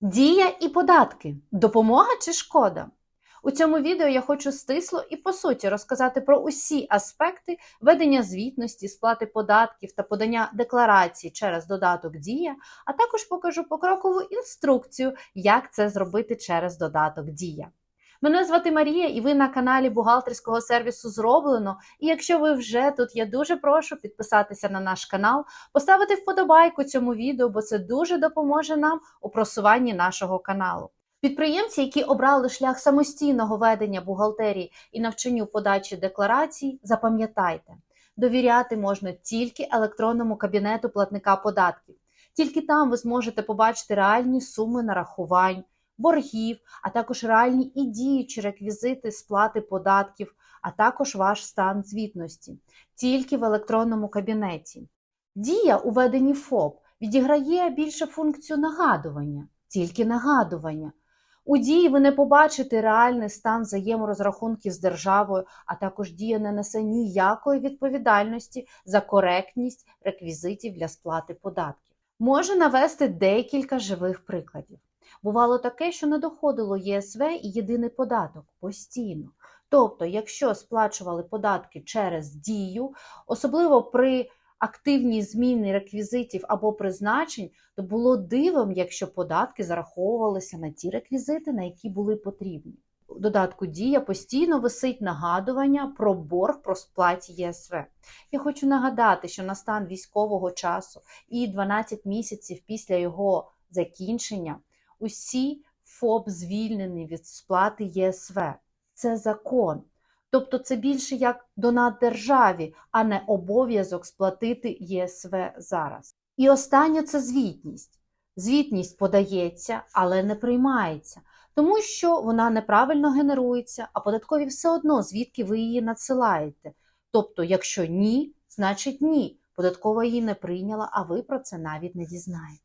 Дія і податки допомога чи шкода? У цьому відео я хочу стисло і по суті розказати про усі аспекти ведення звітності, сплати податків та подання декларацій через додаток Дія, а також покажу покрокову інструкцію, як це зробити через додаток Дія. Мене звати Марія, і ви на каналі бухгалтерського сервісу зроблено. І якщо ви вже тут, я дуже прошу підписатися на наш канал, поставити вподобайку цьому відео, бо це дуже допоможе нам у просуванні нашого каналу. Підприємці, які обрали шлях самостійного ведення бухгалтерії і навчанню подачі декларацій, запам'ятайте, довіряти можна тільки електронному кабінету платника податків. Тільки там ви зможете побачити реальні суми нарахувань, боргів, а також реальні і діючі реквізити сплати податків, а також ваш стан звітності, тільки в електронному кабінеті. Дія у веденні ФОП відіграє більше функцію нагадування, тільки нагадування. У дії ви не побачите реальний стан взаєморозрахунків з державою, а також дія не несе ніякої відповідальності за коректність реквізитів для сплати податків. Можу навести декілька живих прикладів. Бувало таке, що не доходило ЄСВ і єдиний податок постійно. Тобто, якщо сплачували податки через дію, особливо при активній зміни реквізитів або призначень, то було дивом, якщо податки зараховувалися на ті реквізити, на які були потрібні. У додатку Дія постійно висить нагадування про борг про сплаті ЄСВ. Я хочу нагадати, що на стан військового часу і 12 місяців після його закінчення усі ФОП звільнені від сплати ЄСВ. Це закон. Тобто це більше як донат державі, а не обов'язок сплатити ЄСВ зараз. І останнє це звітність. Звітність подається, але не приймається, тому що вона неправильно генерується, а податкові все одно, звідки ви її надсилаєте. Тобто, якщо ні, значить ні. Податкова її не прийняла, а ви про це навіть не дізнаєтесь.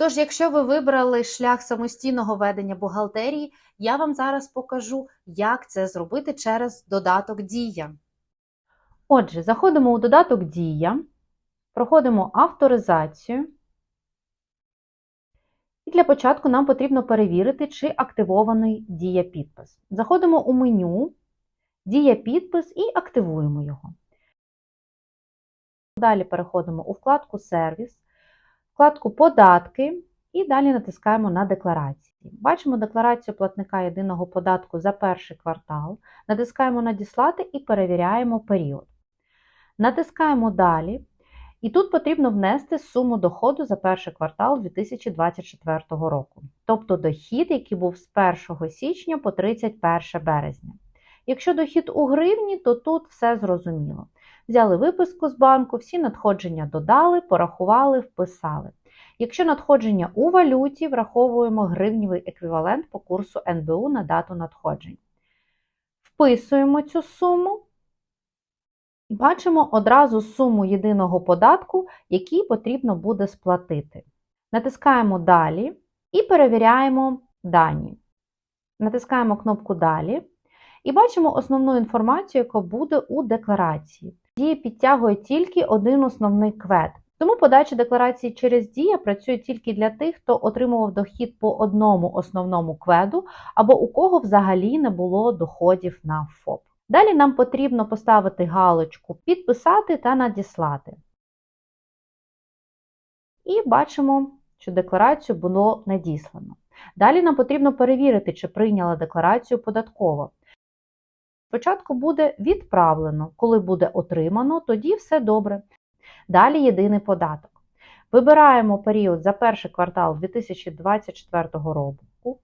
Тож, якщо ви вибрали шлях самостійного ведення бухгалтерії, я вам зараз покажу, як це зробити через додаток Дія. Отже, заходимо у додаток Дія, проходимо авторизацію. І для початку нам потрібно перевірити, чи активований Дія підпис. Заходимо у меню, Дія підпис і активуємо його. Далі переходимо у вкладку Сервіс, вкладку Податки і далі натискаємо на декларації. Бачимо декларацію платника єдиного податку за перший квартал, натискаємо Надіслати і перевіряємо період. Натискаємо Далі. І тут потрібно внести суму доходу за перший квартал 2024 року, тобто дохід, який був з 1 січня по 31 березня. Якщо дохід у гривні, то тут все зрозуміло. Взяли виписку з банку, всі надходження додали, порахували, вписали. Якщо надходження у валюті, враховуємо гривневий еквівалент по курсу НБУ на дату надходжень. Вписуємо цю суму. Бачимо одразу суму єдиного податку, який потрібно буде сплатити. Натискаємо Далі і перевіряємо дані. Натискаємо кнопку Далі і бачимо основну інформацію, яка буде у декларації. Дія підтягує тільки один основний квет. Тому подача декларації через Дія працює тільки для тих, хто отримував дохід по одному основному кведу, або у кого взагалі не було доходів на ФОП. Далі нам потрібно поставити галочку Підписати та надіслати. І бачимо, що декларацію було надіслано. Далі нам потрібно перевірити, чи прийняла декларацію податково. Спочатку буде відправлено, коли буде отримано, тоді все добре. Далі єдиний податок. Вибираємо період за перший квартал 2024 року,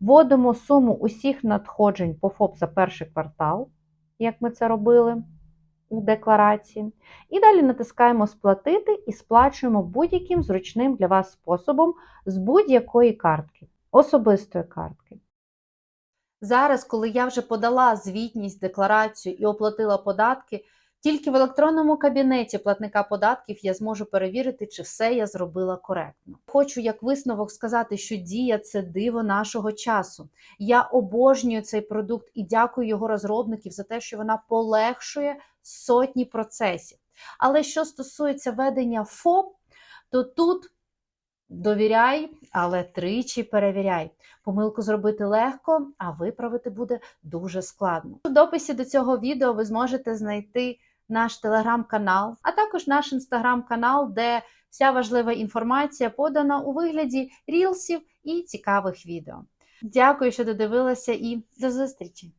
вводимо суму усіх надходжень по ФОП за перший квартал, як ми це робили у декларації. І далі натискаємо Сплатити і сплачуємо будь-яким зручним для вас способом з будь-якої картки, особистої картки. Зараз, коли я вже подала звітність, декларацію і оплатила податки, тільки в електронному кабінеті платника податків я зможу перевірити, чи все я зробила коректно. Хочу як висновок сказати, що дія це диво нашого часу. Я обожнюю цей продукт і дякую його розробників за те, що вона полегшує сотні процесів. Але що стосується ведення ФОП, то тут Довіряй, але тричі перевіряй. Помилку зробити легко, а виправити буде дуже складно. У дописі до цього відео ви зможете знайти наш телеграм-канал, а також наш інстаграм-канал, де вся важлива інформація подана у вигляді рілсів і цікавих відео. Дякую, що додивилися, і до зустрічі!